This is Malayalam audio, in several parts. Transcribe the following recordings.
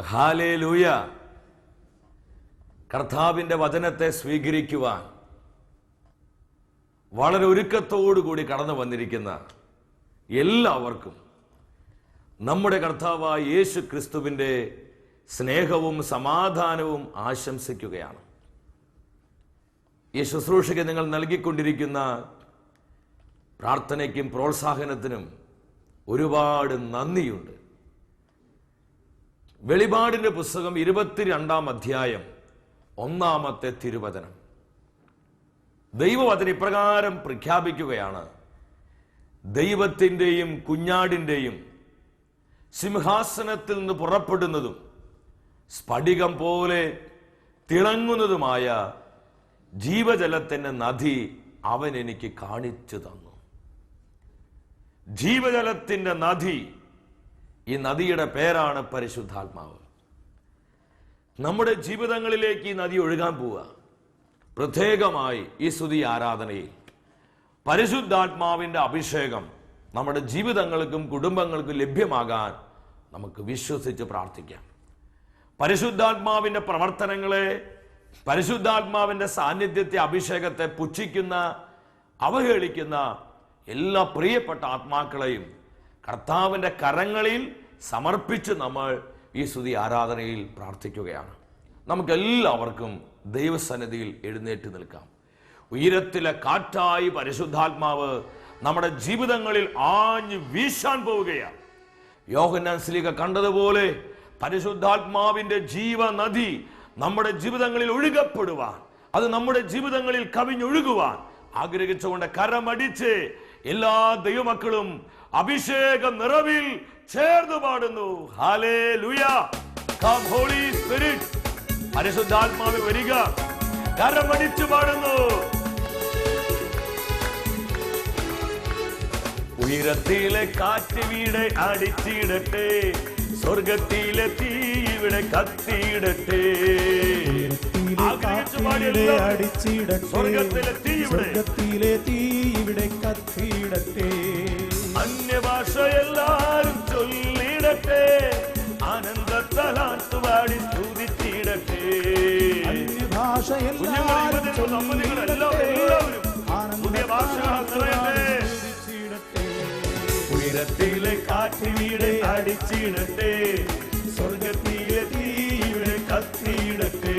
ഹാലേ ലൂയ കർത്താവിന്റെ വചനത്തെ സ്വീകരിക്കുവാൻ വളരെ ഒരുക്കത്തോടുകൂടി കടന്നു വന്നിരിക്കുന്ന എല്ലാവർക്കും നമ്മുടെ കർത്താവായ യേശു ക്രിസ്തുവിന്റെ സ്നേഹവും സമാധാനവും ആശംസിക്കുകയാണ്. ഈ ശുശ്രൂഷയ്ക്ക് നിങ്ങൾ നൽകിക്കൊണ്ടിരിക്കുന്ന പ്രാർത്ഥനയ്ക്കും പ്രോത്സാഹനത്തിനും ഒരുപാട് നന്ദിയുണ്ട്. വെളിപാടിന്റെ പുസ്തകം ഇരുപത്തിരണ്ടാം അധ്യായം ഒന്നാമത്തെ തിരുവചനം. ദൈവവചന ഇപ്രകാരം പ്രഖ്യാപിക്കുകയാണ്. ദൈവത്തിന്റെയും കുഞ്ഞാടിന്റെയും സിംഹാസനത്തിൽ നിന്ന് പുറപ്പെടുന്നതും സ്ഫടികം പോലെ തിളങ്ങുന്നതുമായ ജീവജലത്തിന്റെ നദി അവൻ എനിക്ക് കാണിച്ചു തന്നു. ജീവജലത്തിന്റെ നദി ഈ നദിയുടെ പേരാണ് പരിശുദ്ധാത്മാവ്. നമ്മുടെ ജീവിതങ്ങളിലേക്ക് ഈ നദി ഒഴുകാൻ പോവുക. പ്രത്യേകമായി ഈ സ്തുതി ആരാധനയിൽ. പരിശുദ്ധാത്മാവിന്റെ അഭിഷേകം നമ്മുടെ ജീവിതങ്ങൾക്കും കുടുംബങ്ങൾക്കും ലഭ്യമാകാൻ നമുക്ക് വിശ്വസിച്ച് പ്രാർത്ഥിക്കാം. പരിശുദ്ധാത്മാവിന്റെ പ്രവർത്തനങ്ങളെ പരിശുദ്ധാത്മാവിന്റെ സാന്നിധ്യത്തെ അഭിഷേകത്തെ പുച്ഛിക്കുന്ന അവഹേളിക്കുന്ന എല്ലാ പ്രിയപ്പെട്ട ആത്മാക്കളെയും കർത്താവിന്റെ കരങ്ങളിൽ സമർപ്പിച്ച് നമ്മൾ ഈ സ്തുതി ആരാധനയിൽ പ്രാർത്ഥിക്കുകയാണ്. നമുക്കെല്ലാവർക്കും ദൈവസന്നിധിയിൽ എഴുന്നേറ്റ് നിൽക്കാം. ഉയരത്തിലെ കാറ്റായി പരിശുദ്ധാത്മാവ് നമ്മുടെ ജീവിതങ്ങളിൽ ആഞ്ഞു വീശാൻ പോവുകയാണ്. യോഹന്നാൻ കണ്ടതുപോലെ പരിശുദ്ധാത്മാവിന്റെ ജീവനദി നമ്മുടെ ജീവിതങ്ങളിൽ ഒഴുകപ്പെടുവാൻ അത് നമ്മുടെ ജീവിതങ്ങളിൽ കവിഞ്ഞൊഴുകുവാൻ ആഗ്രഹിച്ചുകൊണ്ട് കരമടിച്ച് എല്ലാ ദൈവമക്കളും അഭിഷേക നിറവിൽ ചേർന്ന് പാടുന്നു. ഹാലേ ലുയ ഹോളി സ്പിരിറ്റ് പരിശുദ്ധാത്മാവ് വരിക. കരമടിച്ചു പാടുന്നു. ഉയരത്തിലെ കാറ്റ് വീടെ അടിച്ചിടട്ടെ. സ്വർഗത്തിലെ തീ ഇവിടെ കത്തിയിടട്ടെ. അടിച്ചിടട്ടെ. തീ ഇവിടെ. സ്വർഗത്തിലെ തീ ഇവിടെ കത്തിയിടട്ടെ. അന്യഭാഷ എല്ലാരും ചൊല്ലിടട്ടെ. ആനന്ദത്തലാത്ത് പാടി സ്തുതിച്ചിടട്ടെ. അന്യഭാഷ എല്ലാവരും പുതിയ ഭാഷ ഉയരത്തിലെ കാറ്റ് വീടെ അടിച്ചിടട്ടെ. സ്വർഗത്തിലെ തീ കത്തിയിടട്ടേ കത്തിയിടട്ടെ.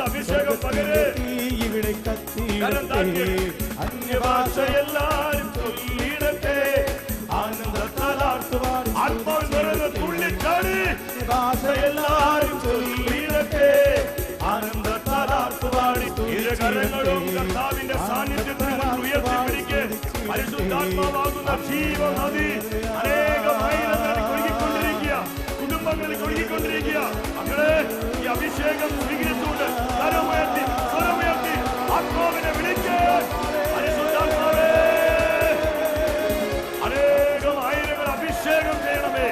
അഭിഷേകം പകര്. ഇവിടെ കരം കത്തിയിടട്ടെ. താഴ്ത്തി. അന്യഭാഷ അന്യഭാഷ എല്ലാരും ചൊല്ലിടട്ടെ ആനന്ദത്താലാട്ടുവാൻ ആത്മാവിൽ നിറഞ്ഞ തുള്ളിച്ചാടി. ഭാഷ എല്ലാരും ചൊല്ലിടട്ടെ ആനന്ദത്താലാട്ടുപാടി ഇരുകരങ്ങളും കർത്താവിന്റെ സാന്നിധ്യത്തിൽ ഉയർത്തിപ്പിടിക്ക്. പരിശുദ്ധാത്മാവാകുന്ന ജീവനദി അനേകമായിരങ്ങളിൽ അഭിഷേകം സ്വീകരിച്ചുകൊണ്ട് കരമുയർത്തി ആത്മാവിനെ വിളിക്കാൻ. പരിശുദ്ധാത്മാവേ. അനേകം അഭിഷേകം ചെയ്യണമേ.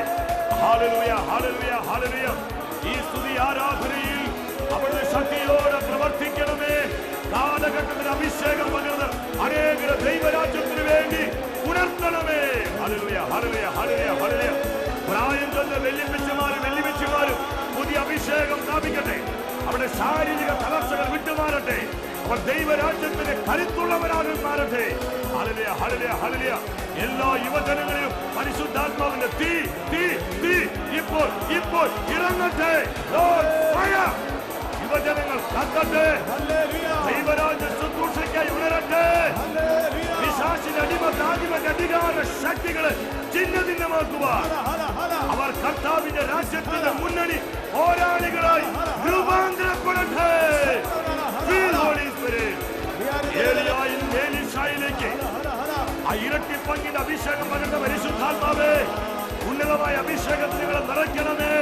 ഹാലലുയ ഹാലലുയ ഹാലലുയ ഈ സ്തുതി ആരാധനയിൽ അവിടുത്തെ ശക്തിയോടെ പ്രവർത്തിക്കണമേ. കാലഘട്ടത്തിന് അഭിഷേകം പകർന്ന് അനേക ദൈവരാജ്യത്തിന് വേണ്ടി ഉണർത്തണമേ ഹാലലുയ ഹാലലുയ ഹാലലുയ ഹാലലുയ പ്രായം ചെന്ന വെല്ലിപ്പിച്ചുമാരും വെല്ലിപ്പിച്ചുമാരും പുതിയ അഭിഷേകം സ്ഥാപിക്കട്ടെ. അവിടെ ശാരീരിക തടസ്സങ്ങൾ വിട്ടുമാറട്ടെ. അവർ ദൈവരാജ്യത്തിന് കരുത്തുള്ളവരാകും മാറട്ടെ. ഹല്ലേലൂയ, ഹല്ലേലൂയ, ഹല്ലേലൂയ. എല്ലാ യുവജനങ്ങളെയും പരിശുദ്ധാത്മാവിന്റെ തീ തീ തീ. ഇപ്പോൾ ഇപ്പോൾ ഇറങ്ങട്ടെ. യുവജനങ്ങൾ കത്തട്ടെ ദൈവരാജ്യ ശുശ്രൂഷയ്ക്കായി ഉണരട്ടെ. വിശാസിന്റെ അടിമ താജിമന്റെ അധികാര ശക്തികളെ ചിഹ്ന ചിഹ്നമാക്കുവാൻ അവർ കർത്താവിന്റെ രാജ്യത്തിന്റെ മുന്നണി പോരാളികളായി രൂപാന്തരപ്പെടട്ടെ ഇരട്ടി പങ്കിന്റെ അഭിഷേകം പകർന്ന പരിശുദ്ധാത്മാവേ ഉന്നതമായ അഭിഷേകത്തിൽ നിങ്ങളെ നിറയ്ക്കണമേ.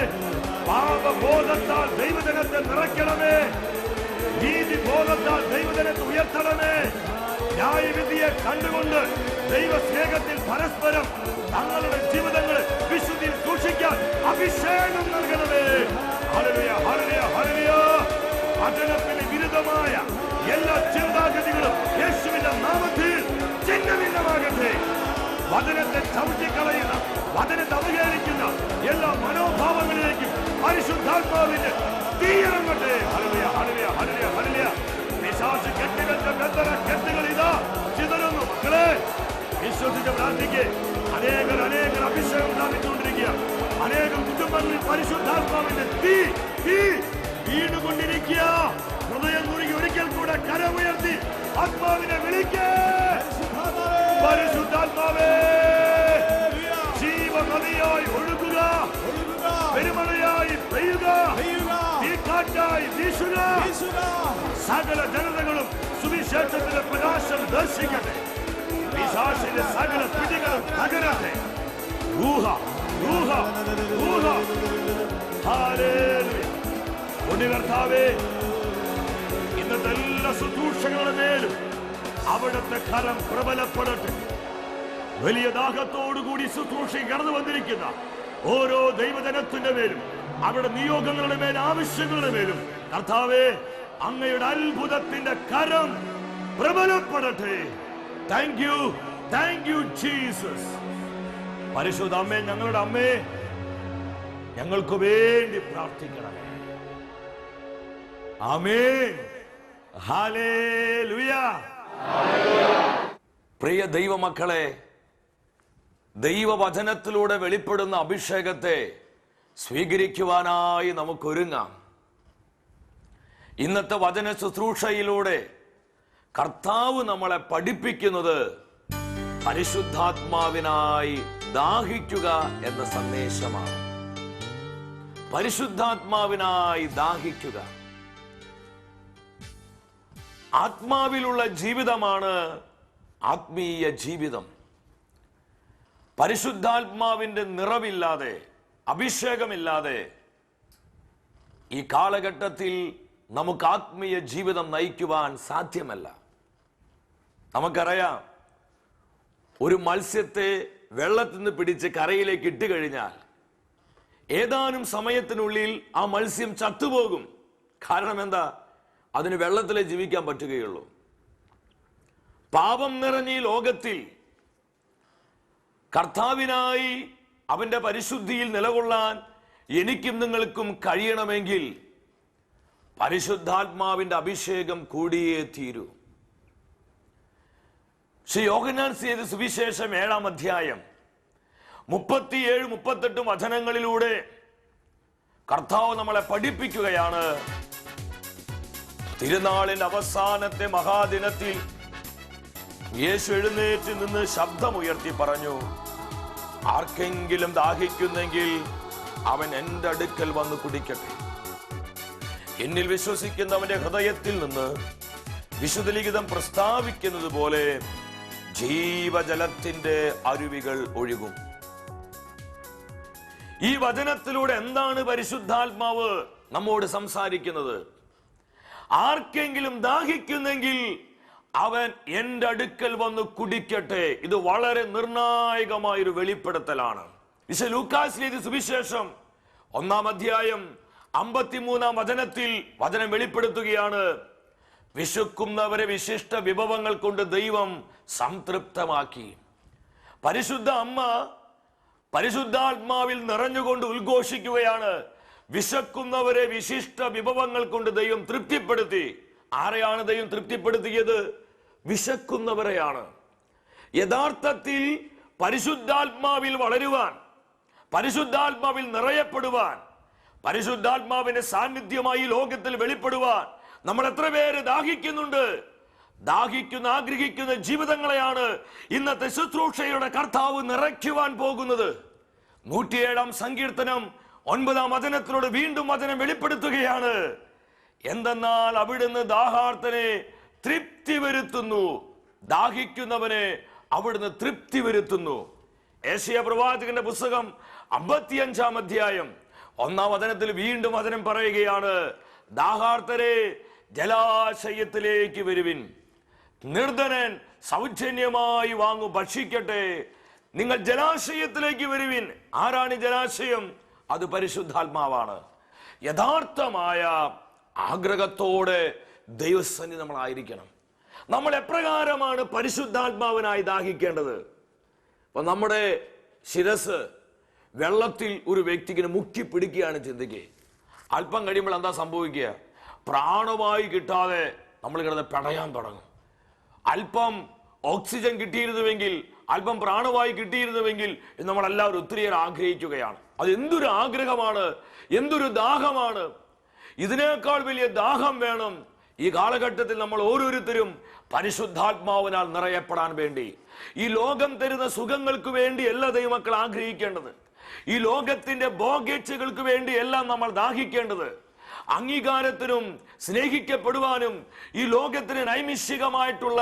പാപബോധത്താൽ ദൈവജനത്തെ നിറയ്ക്കണമേ. നീതി ബോധത്താൽ ദൈവജനത്തെ ഉയർത്തണമേ. ന്യായവിധിയെ കണ്ടുകൊണ്ട് ദൈവ സ്നേഹത്തിൽ പരസ്പരം തങ്ങളുടെ ജീവിതങ്ങൾ വിശുദ്ധിയിൽ സൂക്ഷിക്കാൻ അഭിഷേകം നൽകണമേ. ഹല്ലേലൂയ ഹല്ലേലൂയ ഹല്ലേലൂയ. വചനത്തിന് വിരുദ്ധമായ എല്ലാ ചിന്താഗതികളും യേശുവിന്റെ നാമത്തിൽ ചിഹ്നഭിന്നമാകട്ടെ വചനത്തെ ചവിട്ടിക്കളയുന്ന വചനത്തെ അവഹേളിക്കുന്ന എല്ലാ മനോഭാവങ്ങളിലേക്കും പരിശുദ്ധാത്മാവിന്റെ തീയിറങ്ങട്ടെ. ഹല്ലേലൂയ ഹല്ലേലൂയ ഹല്ലേലൂയ പിശാച് കെട്ടിവെച്ച ബന്ധന കെട്ടുകൾ ഇതാ ചിതറുന്നു മക്കളെ. വിശ്വസിച്ച് പ്രാർത്ഥിക്ക് അനേകർ അനേകർ അഭിഷേകം പ്രാപിച്ചുകൊണ്ടിരിക്കുക അനേകം കുടുംബങ്ങളിൽ പരിശുദ്ധാത്മാവിന്റെ തീ തീ വീണുകൊണ്ടിരിക്കുക. ഹൃദയം കുറുകി ഒരിക്കൽ കൂടെ കരമുയർത്തി ആത്മാവിനെ വിളിക്കേ. പരിശുദ്ധാത്മാവേ ജീവനദിയായി ഒഴുകുക. പെരുമഴയായി പെയ്യുക. തീക്കാറ്റായി വീശുക. സകല ജനതകളും സുവിശേഷത്തിന്റെ പ്രകാശം ദർശിക്കട്ടെ. പിശാചിന്റെ സകല പിടികളും തകരട്ടെ ഊഹ ഊഹ ഊഹ. കർത്താവേ ഇന്നത്തെ എല്ലാ ശുശ്രൂഷകളുടെ മേലും അവിടുത്തെ കരം പ്രബലപ്പെടട്ടെ. വലിയ ദാഹത്തോടുകൂടി ശുശ്രൂഷ കടന്നു വന്നിരിക്കുന്ന ഓരോ ദൈവജനത്തിന്റെ മേലും അവരുടെ നിയോഗങ്ങളുടെ മേൽ ആവശ്യങ്ങളുടെ മേലും കർത്താവേ അങ്ങയുടെ അത്ഭുതത്തിന്റെ കരം പ്രബലപ്പെടട്ടെ. Thank you thank you Jesus പരിശുദ്ധ അമ്മേ ഞങ്ങളുടെ അമ്മേ ഞങ്ങൾക്ക് വേണ്ടി പ്രാർത്ഥിക്കണമേ ആമേൻ. പ്രിയ ദൈവമക്കളെ ദൈവവചനത്തിലൂടെ വെളിപ്പെടുന്ന അഭിഷേകത്തെ സ്വീകരിക്കുവാനായി നമുക്കൊരുങ്ങാം. ഇന്നത്തെ വചന ശുശ്രൂഷയിലൂടെ കർത്താവ് നമ്മളെ പഠിപ്പിക്കുന്നത് പരിശുദ്ധാത്മാവിനായി ദാഹിക്കുക എന്ന സന്ദേശമാണ്. പരിശുദ്ധാത്മാവിനായി ദാഹിക്കുക. ആത്മാവിലുള്ള ജീവിതമാണ് ആത്മീയ ജീവിതം. പരിശുദ്ധാത്മാവിന്റെ നിറവില്ലാതെ അഭിഷേകമില്ലാതെ ഈ കാലഘട്ടത്തിൽ നമുക്ക് ആത്മീയ ജീവിതം നയിക്കുവാൻ സാധ്യമല്ല. നമുക്കറിയാം. ഒരു മത്സ്യത്തെ വെള്ളത്തിൽ നിന്ന് പിടിച്ച് കരയിലേക്ക് ഇട്ട് കഴിഞ്ഞാൽ ഏതാനും സമയത്തിനുള്ളിൽ ആ മത്സ്യം ചത്തുപോകും. കാരണം എന്താ? അതിന് വെള്ളത്തിലേ ജീവിക്കാൻ പറ്റുകയുള്ളൂ. പാപം നിറഞ്ഞ ഈ ലോകത്തിൽ കർത്താവിനായി അവന്റെ പരിശുദ്ധിയിൽ നിലകൊള്ളാൻ എനിക്കും നിങ്ങൾക്കും കഴിയണമെങ്കിൽ പരിശുദ്ധാത്മാവിന്റെ അഭിഷേകം കൂടിയേ തീരൂ. ശ്രീ യോഗനാൻ ചെയ്ത സുവിശേഷം ഏഴാം അധ്യായം മുപ്പത്തിയേഴ് മുപ്പത്തെട്ട് വചനങ്ങളിലൂടെ കർത്താവ് നമ്മളെ പഠിപ്പിക്കുകയാണ്. തിരുനാളിന്റെ അവസാനത്തെ മഹാദിനത്തിൽ യേശു എഴുന്നേറ്റ് നിന്ന് ശബ്ദമുയർത്തി പറഞ്ഞു ആർക്കെങ്കിലും ദാഹിക്കുന്നെങ്കിൽ അവൻ എന്റെ അടുക്കൽ വന്ന് കുടിക്കട്ടെ. എന്നിൽ വിശ്വസിക്കുന്നവന്റെ ഹൃദയത്തിൽ നിന്ന് വിശുദ്ധ ലിഖിതം പ്രസ്താവിക്കുന്നത് പോലെ ജീവജലത്തിന്റെ അരുവികൾ ഒഴുകും. ഈ വചനത്തിലൂടെ എന്താണ് പരിശുദ്ധാത്മാവ് നമ്മോട് സംസാരിക്കുന്നത്? ആർക്കെങ്കിലും ദാഹിക്കുന്നെങ്കിൽ അവൻ എന്റെ അടുക്കൽ വന്ന് കുടിക്കട്ടെ. ഇത് വളരെ നിർണായകമായൊരു വെളിപ്പെടുത്തലാണ്. വിശ ലൂക്കാസ് സുവിശേഷം ഒന്നാം അധ്യായം അമ്പത്തിമൂന്നാം വചനത്തിൽ വചനം വെളിപ്പെടുത്തുകയാണ്. വിശക്കുന്നവരെ വിശിഷ്ട വിഭവങ്ങൾ കൊണ്ട് ദൈവം സംതൃപ്തമാക്കി. പരിശുദ്ധ അമ്മ പരിശുദ്ധാത്മാവിൽ നിറഞ്ഞുകൊണ്ട് ഉദ്ഘോഷിക്കുകയാണ്. വിശക്കുന്നവരെ വിശിഷ്ട വിഭവങ്ങൾ കൊണ്ട് ദൈവം തൃപ്തിപ്പെടുത്തി. ആരെയാണ് ദൈവം തൃപ്തിപ്പെടുത്തിയത്? വിശക്കുന്നവരെയാണ്. യഥാർത്ഥത്തിൽ പരിശുദ്ധാത്മാവിൽ വളരുവാൻ പരിശുദ്ധാത്മാവിൽ നിറയപ്പെടുവാൻ പരിശുദ്ധാത്മാവിന്റെ സാന്നിധ്യമായി ലോകത്തിൽ വെളിപ്പെടുവാൻ നമ്മൾ എത്ര പേര് ദാഹിക്കുന്നുണ്ട്? ദാഹിക്കുന്ന ആഗ്രഹിക്കുന്ന ജീവിതങ്ങളെയാണ് ഇന്നത്തെ ശുശ്രൂഷയുടെ കർത്താവ് നിറയ്ക്കുവാൻ പോകുന്നത്. നൂറ്റിയേഴാം സങ്കീർത്തനം ഒൻപതാം വചനത്തിലൂടെ വീണ്ടും വചനം വെളിപ്പെടുത്തുകയാണ്. എന്തെന്നാൽ അവിടുന്ന് ദാഹാർത്തനെ തൃപ്തി വരുത്തുന്നു. ദാഹിക്കുന്നവനെ അവിടുന്ന് തൃപ്തി വരുത്തുന്നു. ഏഷ്യ പ്രവാചകന്റെ പുസ്തകം അമ്പത്തിയഞ്ചാം അധ്യായം ഒന്നാം വചനത്തിൽ വീണ്ടും വചനം പറയുകയാണ് ദാഹാർത്തരെ ജലാശയത്തിലേക്ക് വരുവിൻ. നിർധനൻ സൗജന്യമായി വാങ്ങു ഭക്ഷിക്കട്ടെ. നിങ്ങൾ ജലാശയത്തിലേക്ക് വരുവിൻ. ആരാണ് ജലാശയം? അത് പരിശുദ്ധാത്മാവാണ്. യഥാർത്ഥമായ ആഗ്രഹത്തോടെ ദൈവസന്നി നമ്മളായിരിക്കണം നമ്മൾ എപ്രകാരമാണ് പരിശുദ്ധാത്മാവിനായി ദാഹിക്കേണ്ടത്? അപ്പൊ നമ്മുടെ ശിരസ് വെള്ളത്തിൽ ഒരു വ്യക്തിക്ക് മുക്കി പിടിക്കുകയാണ് ചിന്തിക്കുക അല്പം കഴിയുമ്പോൾ എന്താ സംഭവിക്കുക? പ്രാണവായു കിട്ടാതെ നമ്മൾ കിടന്ന് പടയാൻ തുടങ്ങും. അല്പം ഓക്സിജൻ കിട്ടിയിരുന്നുവെങ്കിൽ അല്പം പ്രാണവായു കിട്ടിയിരുന്നുവെങ്കിൽ നമ്മളെല്ലാവരും ഒത്തിരിയേറെ ആഗ്രഹിക്കുകയാണ്. അത് എന്തൊരു ആഗ്രഹമാണ്? എന്തൊരു ദാഹമാണ്? ഇതിനേക്കാൾ വലിയ ദാഹം വേണം. ഈ കാലഘട്ടത്തിൽ നമ്മൾ ഓരോരുത്തരും പരിശുദ്ധാത്മാവിനാൽ നിറയപ്പെടാൻ വേണ്ടി. ഈ ലോകം തരുന്ന സുഖങ്ങൾക്ക് വേണ്ടി എല്ലാ ദൈവമക്കൾ ആഗ്രഹിക്കേണ്ടത്. ഈ ലോകത്തിന്റെ ബോഗേച്ചുകൾക്ക് വേണ്ടി എല്ലാം നമ്മൾ ദാഹിക്കേണ്ടത്. അംഗീകാരത്തിനും സ്നേഹിക്കപ്പെടുവാനും ഈ ലോകത്തിന് നൈമിഷികമായിട്ടുള്ള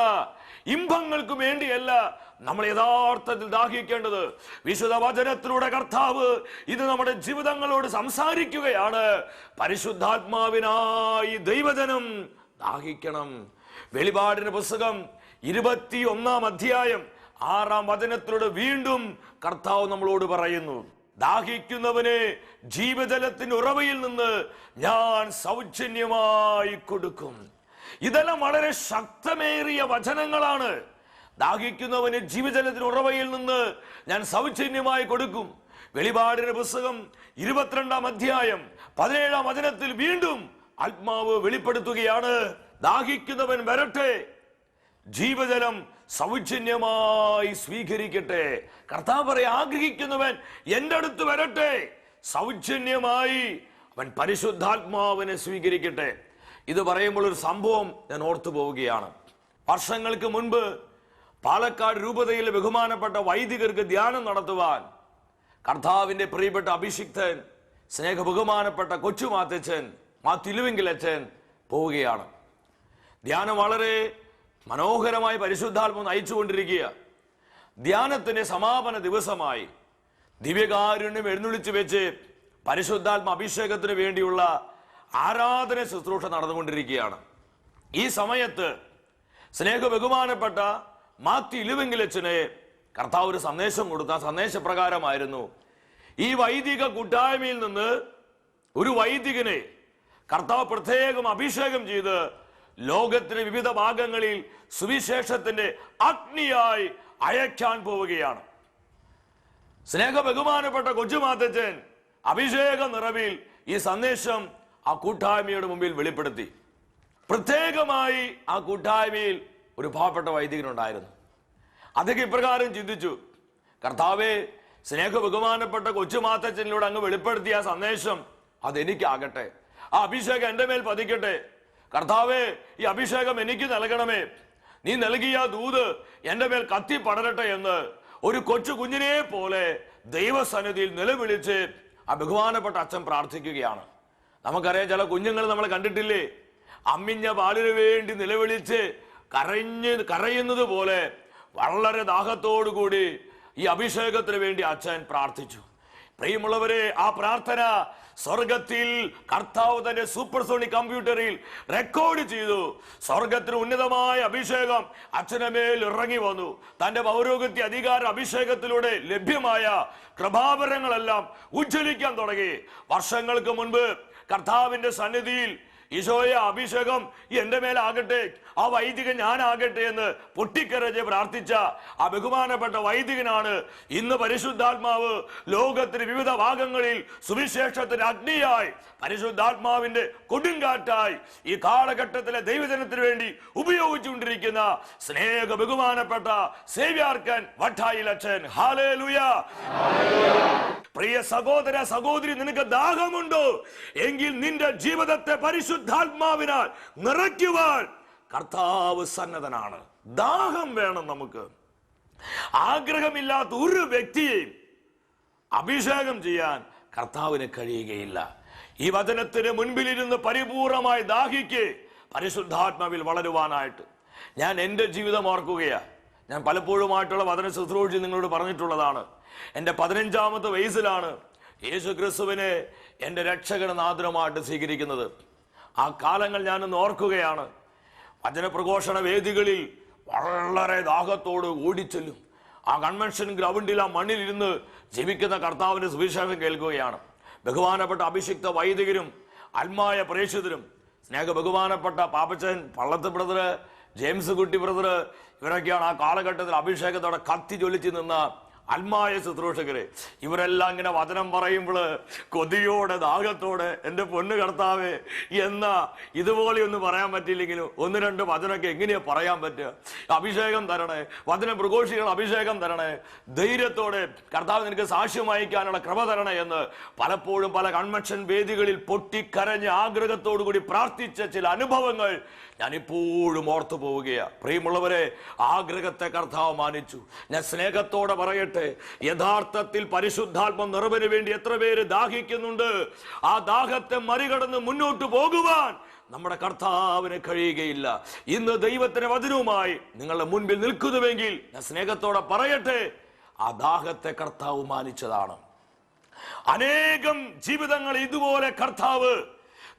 ഇമ്പങ്ങൾക്കു വേണ്ടിയല്ല നമ്മൾ യഥാർത്ഥത്തിൽ ദാഹിക്കേണ്ടത്. വിശുദ്ധ വചനത്തിലൂടെ കർത്താവ് ഇത് നമ്മുടെ ജീവിതങ്ങളോട് സംസാരിക്കുകയാണ്. പരിശുദ്ധാത്മാവിനായി ദൈവജനം ദാഹിക്കണം. വെളിപാടിന്റെ പുസ്തകം ഇരുപത്തി ഒന്നാം അധ്യായം ആറാം വചനത്തിലൂടെ വീണ്ടും കർത്താവ് നമ്മളോട് പറയുന്നു. ദാഹിക്കുന്നവന് ജീവജലത്തിന്റെ ഉറവയിൽ നിന്ന് ഞാൻ സൗജന്യമായി കൊടുക്കും. ഇതെല്ലാം വളരെ ശക്തമേറിയ വചനങ്ങളാണ്. ദാഹിക്കുന്നവന് ജീവജലത്തിന് ഉറവയിൽ നിന്ന് ഞാൻ സൗജന്യമായി കൊടുക്കും. വെളിപാടിന്റെ പുസ്തകം ഇരുപത്തിരണ്ടാം അധ്യായം പതിനേഴാം വചനത്തിൽ വീണ്ടും ആത്മാവ് വെളിപ്പെടുത്തുകയാണ്. ദാഹിക്കുന്നവൻ വരട്ടെ. ജീവജലം സൗജന്യമായി സ്വീകരിക്കട്ടെ. കർത്താവ് പറയാൻ ആഗ്രഹിക്കുന്നവൻ എന്റെ അടുത്ത് വരട്ടെ. സൗജന്യമായി അവൻ പരിശുദ്ധാത്മാവിനെ സ്വീകരിക്കട്ടെ. ഇത് പറയുമ്പോൾ ഒരു സംഭവം ഞാൻ ഓർത്തു പോവുകയാണ്. വർഷങ്ങൾക്ക് മുൻപ് പാലക്കാട് രൂപതയിൽ ബഹുമാനപ്പെട്ട വൈദികർക്ക് ധ്യാനം നടത്തുവാൻ കർത്താവിന്റെ പ്രിയപ്പെട്ട അഭിഷിക്തൻ സ്നേഹ ബഹുമാനപ്പെട്ട കൊച്ചു മാത്തച്ഛൻ മാ പോവുകയാണ്. ധ്യാനം വളരെ മനോഹരമായി പരിശുദ്ധാത്മ നയിച്ചുകൊണ്ടിരിക്കുക ധ്യാനത്തിന്റെ സമാപന ദിവസമായി ദിവ്യകാരുണ്യം എഴുന്നള്ളിച്ചു വെച്ച് പരിശുദ്ധാത്മ അഭിഷേകത്തിന് വേണ്ടിയുള്ള ആരാധന ശുശ്രൂഷ നടന്നുകൊണ്ടിരിക്കുകയാണ്. ഈ സമയത്ത് സ്നേഹ ബഹുമാനപ്പെട്ട മാത്യു ഇലുവെങ്കിലച്ചനെ കർത്താവ് ഒരു സന്ദേശം കൊടുത്ത സന്ദേശപ്രകാരമായിരുന്നു ഈ വൈദിക കൂട്ടായ്മയിൽ നിന്ന് ഒരു വൈദികനെ കർത്താവ് പ്രത്യേകം അഭിഷേകം ചെയ്ത് ലോകത്തിന്റെ വിവിധ ഭാഗങ്ങളിൽ സുവിശേഷത്തിന്റെ അഗ്നിയായി അയക്കാൻ പോവുകയാണ്. സ്നേഹ ബഹുമാനപ്പെട്ട കൊച്ചുമാത്തച്ഛൻ അഭിഷേക നിറവിൽ ഈ സന്ദേശം ആ കൂട്ടായ്മയുടെ മുമ്പിൽ വെളിപ്പെടുത്തി. പ്രത്യേകമായി ആ കൂട്ടായ്മയിൽ ഒരു പാവപ്പെട്ട വൈദികനുണ്ടായിരുന്നു. അദ്ദേഹം ഇപ്രകാരം ചിന്തിച്ചു. കർത്താവെ സ്നേഹ ബഹുമാനപ്പെട്ട കൊച്ചുമാത്തച്ഛനിലൂടെ അങ്ങ് വെളിപ്പെടുത്തിയ ആ സന്ദേശം അതെനിക്കാകട്ടെ. ആ അഭിഷേകം എന്റെ മേൽ പതിക്കട്ടെ. കർത്താവെ ഈ അഭിഷേകം എനിക്ക് നൽകണമേ. നീ നൽകിയ ദൂത് എന്റെ മേൽ കത്തി പടരട്ടെ എന്ന് ഒരു കൊച്ചു കുഞ്ഞിനെ പോലെ ദൈവസന്നിധിയിൽ നിലവിളിച്ച് ആ ബഹുമാനപ്പെട്ട അച്ഛൻ പ്രാർത്ഥിക്കുകയാണ്. നമുക്കറിയാം ചില കുഞ്ഞുങ്ങൾ നമ്മൾ കണ്ടിട്ടില്ലേ? അമ്മിഞ്ഞ പാലിന് വേണ്ടി നിലവിളിച്ച് കരഞ്ഞ് കരയുന്നത് പോലെ വളരെ കൂടി ഈ അഭിഷേകത്തിന് വേണ്ടി അച്ഛൻ പ്രാർത്ഥിച്ചു. പ്രിയമുള്ളവരെ ആ പ്രാർത്ഥന സ്വർഗത്തിൽ കർത്താവ് തന്റെ സൂപ്പർസോണിക് കമ്പ്യൂട്ടറിൽ റെക്കോർഡ് ചെയ്തു. സ്വർഗത്തിന് ഉന്നതമായ അഭിഷേകം അച്ഛനമേൽ ഇറങ്ങി വന്നു. തന്റെ പൗരോഗത്യ അധികാര അഭിഷേകത്തിലൂടെ ലഭ്യമായ കൃപാപരങ്ങളെല്ലാം ഉജ്ജ്വലിക്കാൻ തുടങ്ങി. വർഷങ്ങൾക്ക് മുൻപ് കർത്താവിന്റെ സന്നിധിയിൽ ഈശോയെ അഭിഷേകം എന്റെ മേലാകട്ടെ ആ വൈദികൻ ഞാനാകട്ടെ എന്ന് പൊട്ടിക്കരച്ച് പ്രാർത്ഥിച്ച ആ ബഹുമാനപ്പെട്ട വൈദികനാണ് ഇന്ന് പരിശുദ്ധാത്മാവ് ലോകത്തിന് വിവിധ ഭാഗങ്ങളിൽ സുവിശേഷത്തിന് അഗ്നിയായി പരിശുദ്ധാത്മാവിന്റെ കൊടുങ്കാറ്റായി ഈ കാലഘട്ടത്തിലെ ദൈവജനത്തിന് വേണ്ടി ഉപയോഗിച്ചുകൊണ്ടിരിക്കുന്ന സ്നേഹ ബഹുമാനപ്പെട്ട സേവ്യാർക്കൻ വട്ടായി അച്ഛൻ. ഹാലേ ലുയ പ്രിയ സഹോദര സഹോദരി നിനക്ക് ദാഹമുണ്ടോ? എങ്കിൽ നിന്റെ ജീവിതത്തെ പരിശുദ്ധാത്മാവിനാൽ നിറയ്ക്കുവാൻ കർത്താവ് സന്നദ്ധനാണ്. ദാഹം വേണം നമുക്ക്. ആഗ്രഹമില്ലാത്ത ഒരു വ്യക്തിയെയും അഭിഷേകം ചെയ്യാൻ കർത്താവിന് കഴിയുകയില്ല. ഈ വചനത്തിന് മുൻപിലിരുന്ന് പരിപൂർണമായി ദാഹിക്ക് പരിശുദ്ധാത്മാവിൽ വളരുവാനായിട്ട്. ഞാൻ എന്റെ ജീവിതം ഓർക്കുകയാണ് ഞാൻ പലപ്പോഴുമായിട്ടുള്ള വചന ശുശ്രൂഷ നിങ്ങളോട് പറഞ്ഞിട്ടുള്ളതാണ്. എന്റെ പതിനഞ്ചാമത്തെ വയസ്സിലാണ് യേശു ക്രിസ്തുവിനെ എന്റെ രക്ഷകനാദരമായിട്ട് സ്വീകരിക്കുന്നത്. ആ കാലങ്ങൾ ഞാനൊന്ന് ഓർക്കുകയാണ്. വചനപ്രഘോഷണ വേദികളിൽ വളരെ ദാഹത്തോട് ഓടിച്ചെല്ലും. ആ കൺവെൻഷൻ ഗ്രൗണ്ടിൽ ആ മണ്ണിലിരുന്ന് ജീവിക്കുന്ന കർത്താവിന്റെ സുവിശേഷം കേൾക്കുകയാണ്. ബഹുമാനപ്പെട്ട അഭിഷിക്ത വൈദികരും അൽമായ പ്രേക്ഷിതരും സ്നേഹ ബഹുമാനപ്പെട്ട Pappachan Pallath brother James Kutty brother ഇവരൊക്കെയാണ് ആ കാലഘട്ടത്തിൽ അഭിഷേകത്തോടെ കത്തി ജ്വലിച്ച് നിന്ന അൽമായ ശുശ്രൂഷകരെ ഇവരെല്ലാം ഇങ്ങനെ വചനം പറയുമ്പോൾ കൊതിയോടെ ദാഹത്തോടെ എന്റെ പൊന്നു കർത്താവേ എന്ന ഇതുപോലെ ഒന്നും പറയാൻ പറ്റിയില്ലെങ്കിലും ഒന്ന് രണ്ട് വചനമൊക്കെ എങ്ങനെയാ പറയാൻ പറ്റുക? അഭിഷേകം തരണേ വചന പ്രഘോഷികൾ അഭിഷേകം തരണേ ധൈര്യത്തോടെ കർത്താവ് നിനക്ക് സാക്ഷ്യം വഹിക്കാനുള്ള ക്രമ തരണേ എന്ന് പലപ്പോഴും പല കൺവെൻഷൻ വേദികളിൽ പൊട്ടിക്കരഞ്ഞ് ആഗ്രഹത്തോടു കൂടി പ്രാർത്ഥിച്ച ചില അനുഭവങ്ങൾ ഞാൻ ഇപ്പോഴും ഓർത്തു പോവുകയാണ് പ്രിയമുള്ളവരെ ആഗ്രഹത്തെ കർത്താവ് മാനിച്ചു. ഞാൻ സ്നേഹത്തോടെ പറയട്ടെ യഥാർത്ഥത്തിൽ പരിശുദ്ധാത്മ നിറവിന് വേണ്ടി എത്ര പേര് ദാഹിക്കുന്നുണ്ട്? ആ ദാഹത്തെ മറികടന്ന് മുന്നോട്ട് പോകുവാൻ നമ്മുടെ കർത്താവിന് കഴിയുകയില്ല. ഇന്ന് ദൈവത്തിന് വചനവുമായി നിങ്ങളുടെ മുൻപിൽ നിൽക്കുന്നുവെങ്കിൽ ഞാൻ സ്നേഹത്തോടെ പറയട്ടെ ആ ദാഹത്തെ കർത്താവ് മാനിച്ചതാണ്. അനേകം ജീവിതങ്ങൾ ഇതുപോലെ കർത്താവ്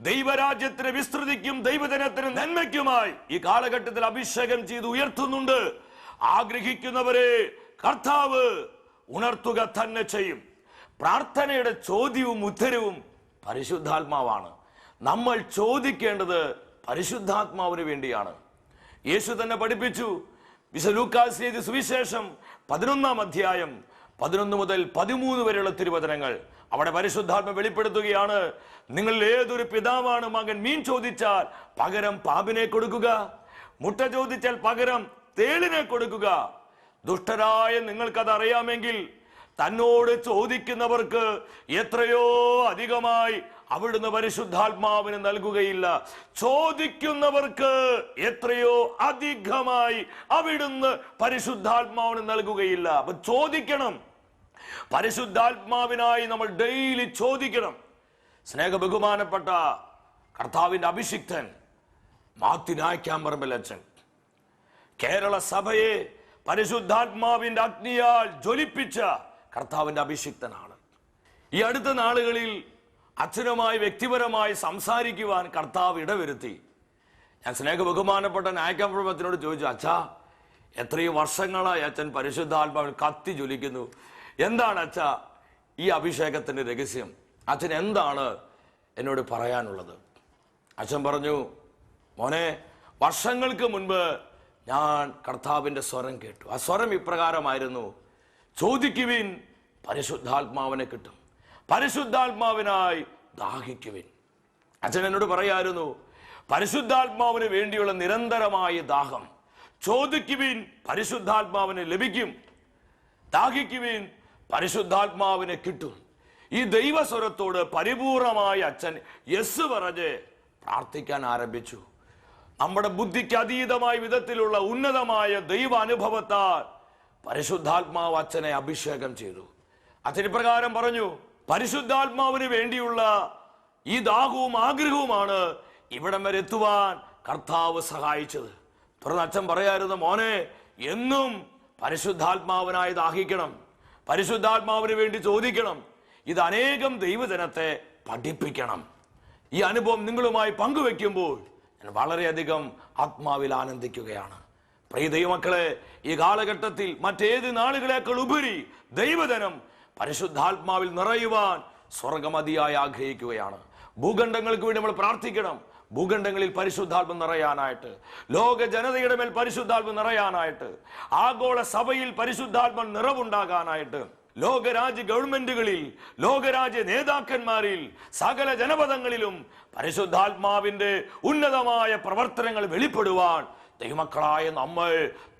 ദൈവരാജ്യത്തിന് വിസ്തൃതിക്കും ദൈവജനത്തിന് നന്മയ്ക്കുമായി ഈ കാലഘട്ടത്തിൽ അഭിഷേകം ചെയ്ത് ഉയർത്തുന്നുണ്ട്. ആഗ്രഹിക്കുന്നവരെ കർത്താവ് ഉണർത്തുക തന്നെ ചെയ്യും. പ്രാർത്ഥനയുടെ ചോദ്യവും ഉത്തരവും പരിശുദ്ധാത്മാവാണ്. നമ്മൾ ചോദിക്കേണ്ടത് പരിശുദ്ധാത്മാവിന് വേണ്ടിയാണ്. യേശു തന്നെ പഠിപ്പിച്ചു. വിശലൂക്കാസ് സുവിശേഷം പതിനൊന്നാം അധ്യായം പതിനൊന്ന് മുതൽ പതിമൂന്ന് വരെയുള്ള തിരുവചനങ്ങൾ അവിടെ പരിശുദ്ധാത്മ വെളിപ്പെടുത്തുകയാണ്. നിങ്ങൾ ഏതൊരു പിതാവാണ് മകൻ? മീൻ ചോദിച്ചാൽ പകരം പാമ്പിനെ കൊടുക്കുക. മുട്ട ചോദിച്ചാൽ പകരം തേളിനെ കൊടുക്കുക. ദുഷ്ടരായ നിങ്ങൾക്കത് അറിയാമെങ്കിൽ തന്നോട് ചോദിക്കുന്നവർക്ക് എത്രയോ അധികമായി അവിടുന്ന് പരിശുദ്ധാത്മാവിന് നൽകുകയില്ല. ചോദിക്കുന്നവർക്ക് എത്രയോ അധികമായി അവിടുന്ന് പരിശുദ്ധാത്മാവിന് നൽകുകയില്ല. അപ്പൊ ചോദിക്കണം. പരിശുദ്ധാത്മാവിനായി നമ്മൾ ഡെയിലി ചോദിക്കണം. സ്നേഹ ബഹുമാനപ്പെട്ട കർത്താവിന്റെ അഭിഷിക്തൻ മാത്തിനായ്ക്കാമ്പറമ്പലച്ചൻ കേരള സഭയെ പരിശുദ്ധാത്മാവിന്റെ അഗ്നിയാൽ ജ്വലിപ്പിച്ച കർത്താവിന്റെ അഭിഷിക്തനാണ്. ഈ അടുത്ത നാളുകളിൽ അച്ഛനുമായി വ്യക്തിപരമായി സംസാരിക്കുവാൻ കർത്താവ് ഇടവരുത്തി. ഞാൻ സ്നേഹ ബഹുമാനപ്പെട്ട നായക്കാമ്പുറത്തിനോട് ചോദിച്ചു അച്ഛാ എത്രയും വർഷങ്ങളായി അച്ഛൻ പരിശുദ്ധാത്മാവിൽ കത്തി ജ്വലിക്കുന്നു. എന്താണ് അച്ഛ ഈ അഭിഷേകത്തിന്റെ രഹസ്യം? അച്ഛൻ എന്താണ് എന്നോട് പറയാനുള്ളത്? അച്ഛൻ പറഞ്ഞു മോനെ വർഷങ്ങൾക്ക് മുൻപ് ഞാൻ കർത്താവിന്റെ സ്വരം കേട്ടു. ആ സ്വരം ഇപ്രകാരമായിരുന്നു ചോദിക്കുവിൻ പരിശുദ്ധാത്മാവിനെ കിട്ടും. പരിശുദ്ധാത്മാവിനായി ദാഹിക്കുവിൻ. അച്ഛൻ എന്നോട് പറയായിരുന്നു പരിശുദ്ധാത്മാവിന് വേണ്ടിയുള്ള നിരന്തരമായ ദാഹം ചോദിക്കുവിൻ പരിശുദ്ധാത്മാവിന് ലഭിക്കും. ദാഹിക്കുവിൻ പരിശുദ്ധാത്മാവിനെ കിട്ടും. ഈ ദൈവസ്വരത്തോട് പരിപൂർണമായ അച്ഛൻ യെസ് പറഞ്ഞ് പ്രാർത്ഥിക്കാൻ ആരംഭിച്ചു. നമ്മുടെ ബുദ്ധിക്ക് അതീതമായ വിധത്തിലുള്ള ഉന്നതമായ ദൈവ അനുഭവത്താൽ പരിശുദ്ധാത്മാവ് അച്ഛനെ അഭിഷേകം ചെയ്തു. അച്ഛൻ ഇപ്രകാരം പറഞ്ഞു പരിശുദ്ധാത്മാവിന് വേണ്ടിയുള്ള ഈ ദാഹവും ആഗ്രഹവുമാണ് ഇവിടം വരെ എത്തുവാൻ കർത്താവ് സഹായിച്ചത്. തുടർന്ന് അച്ഛൻ പറയായിരുന്നു മോനെ എന്നും പരിശുദ്ധാത്മാവിനായി ദാഹിക്കണം. പരിശുദ്ധാത്മാവിന് വേണ്ടി ചോദിക്കണം. ഇത് അനേകം ദൈവജനത്തെ പഠിപ്പിക്കണം. ഈ അനുഭവം നിങ്ങളുമായി പങ്കുവെക്കുമ്പോൾ ഞാൻ വളരെയധികം ആത്മാവിൽ ആനന്ദിക്കുകയാണ്. പ്രിയ ദൈവമക്കളെ ഈ കാലഘട്ടത്തിൽ മറ്റേത് നാളുകളേക്കാൾ ഉപരി ദൈവജനം പരിശുദ്ധാത്മാവിൽ നിറയുവാൻ സ്വർഗമതിയായി ആഗ്രഹിക്കുകയാണ്. ഭൂഖണ്ഡങ്ങൾക്ക് വേണ്ടി നമ്മൾ പ്രാർത്ഥിക്കണം. ഭൂഖണ്ഡങ്ങളിൽ പരിശുദ്ധാത്മ നിറയാനായിട്ട് ലോക ജനതയുടെ മേൽ പരിശുദ്ധാത്മ നിറയാനായിട്ട് ആഗോള സഭയിൽ പരിശുദ്ധാത്മ നിറവുണ്ടാകാനായിട്ട് ലോകരാജ്യ ഗവൺമെന്റുകളിൽ ലോകരാജ്യ നേതാക്കന്മാരിൽ സകല ജനപദങ്ങളിലും പരിശുദ്ധാത്മാവിന്റെ ഉന്നതമായ പ്രവർത്തനങ്ങൾ വെളിപ്പെടുവാൻ ദൈവമക്കളായ നമ്മൾ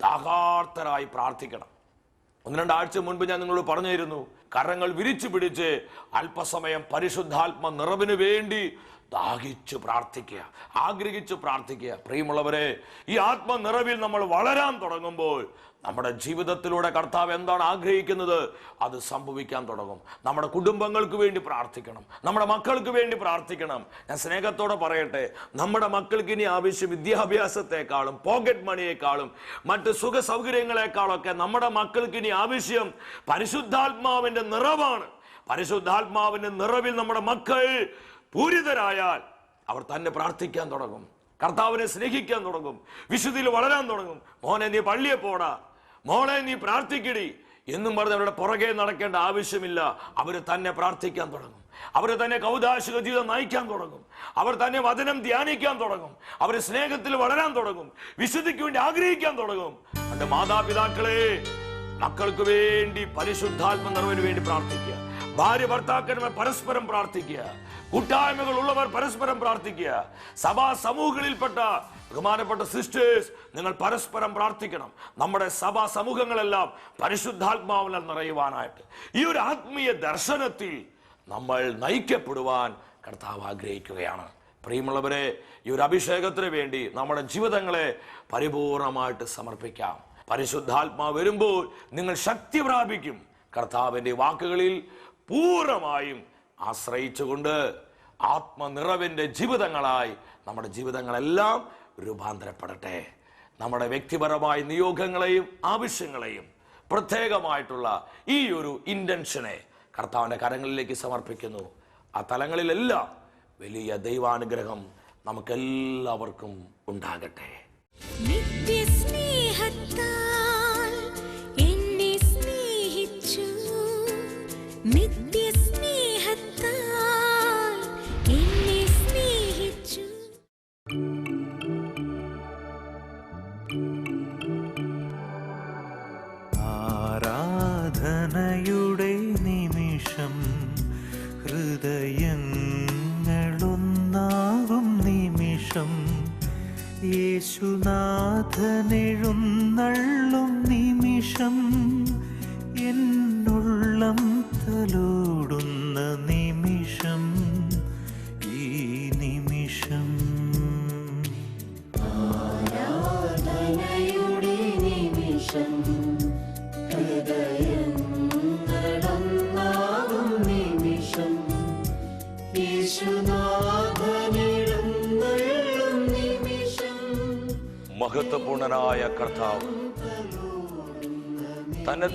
താഹാർത്തരായി പ്രാർത്ഥിക്കണം. ഒന്ന് രണ്ടാഴ്ച മുൻപ് ഞാൻ നിങ്ങളോട് പറഞ്ഞിരുന്നു കരങ്ങൾ വിരിച്ചു പിടിച്ച് അല്പസമയം പരിശുദ്ധാത്മ നിറവിന് വേണ്ടി ദാഹിച്ചു പ്രാർത്ഥിക്കുക ആഗ്രഹിച്ചു പ്രാർത്ഥിക്കുക. പ്രിയമുള്ളവരെ ഈ ആത്മനിറവിൽ നമ്മൾ വളരാൻ തുടങ്ങുമ്പോൾ നമ്മുടെ ജീവിതത്തിലൂടെ കർത്താവ് എന്താണ് ആഗ്രഹിക്കുന്നത്? അത് സംഭവിക്കാൻ തുടങ്ങും. നമ്മുടെ കുടുംബങ്ങൾക്ക് വേണ്ടി പ്രാർത്ഥിക്കണം. നമ്മുടെ മക്കൾക്ക് വേണ്ടി പ്രാർത്ഥിക്കണം. ഞാൻ സ്നേഹത്തോടെ പറയട്ടെ നമ്മുടെ മക്കൾക്ക് ഇനി ആവശ്യം വിദ്യാഭ്യാസത്തെക്കാളും പോക്കറ്റ് മണിയേക്കാളും മറ്റ് സുഖ സൗകര്യങ്ങളെക്കാളൊക്കെ നമ്മുടെ മക്കൾക്ക് ഇനി ആവശ്യം പരിശുദ്ധാത്മാവിന്റെ നിറവാണ്. പരിശുദ്ധാത്മാവിന്റെ നിറവിൽ നമ്മുടെ മക്കൾ പൂരിതരായാൽ അവർ തന്നെ പ്രാർത്ഥിക്കാൻ തുടങ്ങും. കർത്താവിനെ സ്നേഹിക്കാൻ തുടങ്ങും. വിശുദ്ധിയിൽ വളരാൻ തുടങ്ങും. മോനെ നീ പള്ളിയെ പോടാ. മോളെ നീ പ്രാർത്ഥിക്കടി. എന്നും പറഞ്ഞ് അവരുടെ പുറകെ നടക്കേണ്ട ആവശ്യമില്ല. അവർ തന്നെ പ്രാർത്ഥിക്കാൻ തുടങ്ങും. അവർ തന്നെ കൗതാശിക ജീവിതം നയിക്കാൻ തുടങ്ങും. അവർ തന്നെ വചനം ധ്യാനിക്കാൻ തുടങ്ങും. അവർ സ്നേഹത്തിൽ വളരാൻ തുടങ്ങും. വിശുദ്ധിക്ക് വേണ്ടി ആഗ്രഹിക്കാൻ തുടങ്ങും. എന്റെ മാതാപിതാക്കളെ മക്കൾക്ക് വേണ്ടി പരിശുദ്ധാത്മ നിറവിന് വേണ്ടി പ്രാർത്ഥിക്കുക. ഭാര്യ ഭർത്താക്കന്മാർ പരസ്പരം പ്രാർത്ഥിക്കുക. കൂട്ടായ്മകൾ ഉള്ളവർ പരസ്പരം പ്രാർത്ഥിക്കുക. സഭാ സമൂഹങ്ങളിൽപ്പെട്ട ബഹുമാനപ്പെട്ട സിസ്റ്റേഴ്സ് നിങ്ങൾ പരസ്പരം പ്രാർത്ഥിക്കണം. നമ്മുടെ സഭാ സമൂഹങ്ങളെല്ലാം പരിശുദ്ധാത്മാവിനാൽ നിറയുവാനായിട്ട്. ഈ ഒരു ആത്മീയ ദർശനത്തിൽ നമ്മൾ നയിക്കപ്പെടുവാൻ കർത്താവ് ആഗ്രഹിക്കുകയാണ്. പ്രിയമുള്ളവരെ ഈ ഒരു അഭിഷേകത്തിന് വേണ്ടി നമ്മുടെ ജീവിതങ്ങളെ പരിപൂർണമായിട്ട് സമർപ്പിക്കാം. പരിശുദ്ധാത്മാവ് വരുമ്പോൾ നിങ്ങൾ ശക്തി പ്രാപിക്കും. കർത്താവിന്റെ വാക്കുകളിൽ പൂർണമായും ആശ്രയിച്ചുകൊണ്ട് ആത്മനിറവിന്റെ ജീവിതങ്ങളായി നമ്മുടെ ജീവിതങ്ങളെല്ലാം രൂപാന്തരപ്പെടട്ടെ. നമ്മുടെ വ്യക്തിപരമായ നിയോഗങ്ങളെയും ആവശ്യങ്ങളെയും പ്രത്യേകമായിട്ടുള്ള ഈ ഒരു ഇന്റൻഷനെ കർത്താവിന്റെ കരങ്ങളിലേക്ക് സമർപ്പിക്കുന്നു. ആ തലങ്ങളിലെല്ലാം വലിയ ദൈവാനുഗ്രഹം നമുക്കെല്ലാവർക്കും ഉണ്ടാകട്ടെ. നിത്യസ്നേഹത്താൽ എന്നെ സ്നേഹിച്ചു. നിത്യസ്നേഹത്താൽ യേശുനാഥനെഴുന്നള്ളും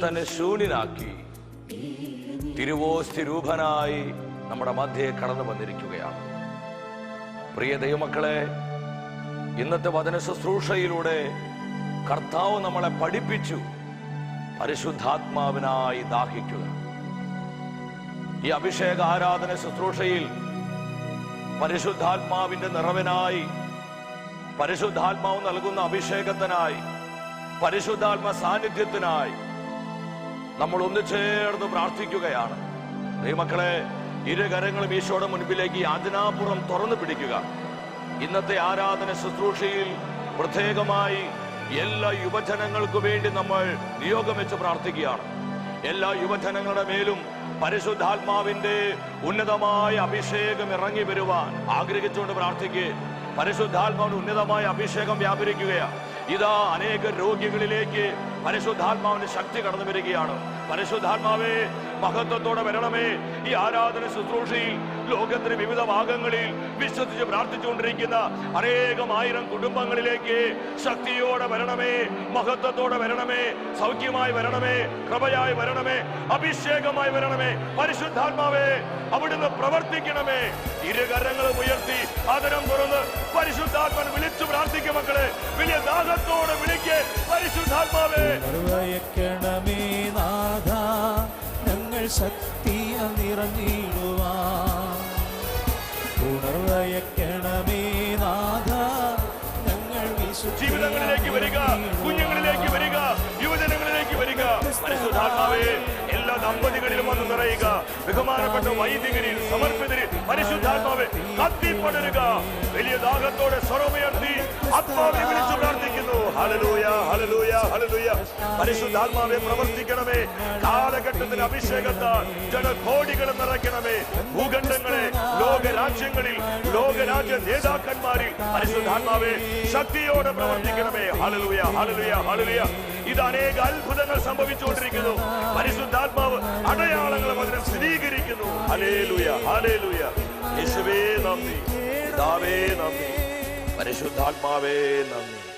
തന്നെ ശൂന്യനാക്കി. തിരുവോസ്തി രൂപനായി നമ്മുടെ മധ്യേ കടന്നു വന്നിരിക്കുകയാണ്. പ്രിയ ദൈവമക്കളെ ഇന്നത്തെ വചന ശുശ്രൂഷയിലൂടെ കർത്താവ് നമ്മളെ പഠിപ്പിച്ചു പരിശുദ്ധാത്മാവിനായി ദാഹിക്കുക. ഈ അഭിഷേക ആരാധന ശുശ്രൂഷയിൽ പരിശുദ്ധാത്മാവിന്റെ നിറവിനായി പരിശുദ്ധാത്മാവ് നൽകുന്ന അഭിഷേകത്തിനായി പരിശുദ്ധാത്മ സാന്നിധ്യത്തിനായി നമ്മൾ ഒന്ന് ചേർന്ന് പ്രാർത്ഥിക്കുകയാണ്. ദൈവമക്കളെ ഇരു കരങ്ങളും ഈശോയുടെ മുൻപിലേക്ക് അതിനാപുറം തുറന്നു പിടിക്കുക. ഇന്നത്തെ ആരാധന ശുശ്രൂഷയിൽ പ്രത്യേകമായി എല്ലാ യുവജനങ്ങൾക്കു വേണ്ടി നമ്മൾ നിയോഗം വെച്ച് പ്രാർത്ഥിക്കുകയാണ്. എല്ലാ യുവജനങ്ങളുടെ മേലും പരിശുദ്ധാത്മാവിന്റെ ഉന്നതമായ അഭിഷേകം ഇറങ്ങി വരുവാൻ ആഗ്രഹിച്ചുകൊണ്ട് പ്രാർത്ഥിക്കുക പരിശുദ്ധാത്മാവിന് ഉന്നതമായ അഭിഷേകം വ്യാപരിക്കുകയാണ്. ഇതാ അനേക രോഗികളിലേക്ക് പരിശുദ്ധാത്മാവിന്റെ ശക്തി കടന്നു വരികയാണ് പരിശുദ്ധാത്മാവേ മഹത്വത്തോടെ വരണമേ. ഈ ആരാധന ശുശ്രൂഷയിൽ ലോകത്തിന് വിവിധ ഭാഗങ്ങളിൽ വിശ്വസിച്ച് പ്രാർത്ഥിച്ചുകൊണ്ടിരിക്കുന്ന അനേകം ആയിരം കുടുംബങ്ങളിലേക്ക് ശക്തിയോടെ വരണമേ മഹത്വത്തോടെ വരണമേ സൗഖ്യമായി വരണമേ കൃപയായി വരണമേ അഭിഷേകമായി വരണമേ. പരിശുദ്ധാത്മാവേ അവിടുന്ന് പ്രവർത്തിക്കണമേ. ഇരുകരങ്ങളും ഉയർത്തി ആദരം തുറന്ന് പരിശുദ്ധാത്മൻ വിളിച്ചു പ്രാർത്ഥിക്കും മക്കളെ. വലിയ ദാഹത്തോടെ വിളിക്ക്. പരിശുദ്ധാത്മാവേ. നാഥ. ഞങ്ങൾ ശക്തിയ നിറഞ്ഞിടുവാൻ ഉണർവയക്കണമേ നാഥ ഞങ്ങൾ ജീവിതങ്ങളിലേക്ക് വരിക കുഞ്ഞുങ്ങളിലേക്ക് വരിക യുവജനങ്ങളിലേക്ക് വരിക. പരിശുദ്ധാത്മാവേ എല്ലാ ദമ്പതികളിലും വന്ന് നിറയുക. ബഹുമാനപ്പെട്ട വൈദികരിൽ സമർപ്പിതരിൽ പരിശുദ്ധാത്മാവെ കത്തിപ്പടരുക വലിയ ദാഹത്തോടെ സ്വരമുയർത്തി ആത്മാവിനെ വിളിച്ചു ഹലലൂയ ഹലലൂയ ഹലലൂയ പരിശുദ്ധാത്മാവെ പ്രവർത്തിക്കണമേ. കാലഘട്ടത്തിൽ അഭിഷേകത്താൽ ജനകോടികളെ നിറയ്ക്കണമേ. ഭൂഖണ്ഡങ്ങളെ ലോകരാജ്യങ്ങളിൽ ലോകരാജ്യ നേതാക്കന്മാരിൽ പരിശുദ്ധാത്മാവെ ശക്തിയോടെ പ്രവർത്തിക്കണമേ. ഹലലൂയ ഹലലൂയ ഹലലൂയ ഇത് അനേക അത്ഭുതങ്ങൾ സംഭവിച്ചുകൊണ്ടിരിക്കുന്നു. പരിശുദ്ധാത്മാവ് അടയാളങ്ങൾ അതിനെ സ്ഥിരീകരിക്കുന്നു. ഹലേലുയ ഹലേലുയ യേശുവേ നന്ദി. പിതാവേ നന്ദി. പരിശുദ്ധാത്മാവേ നന്ദി.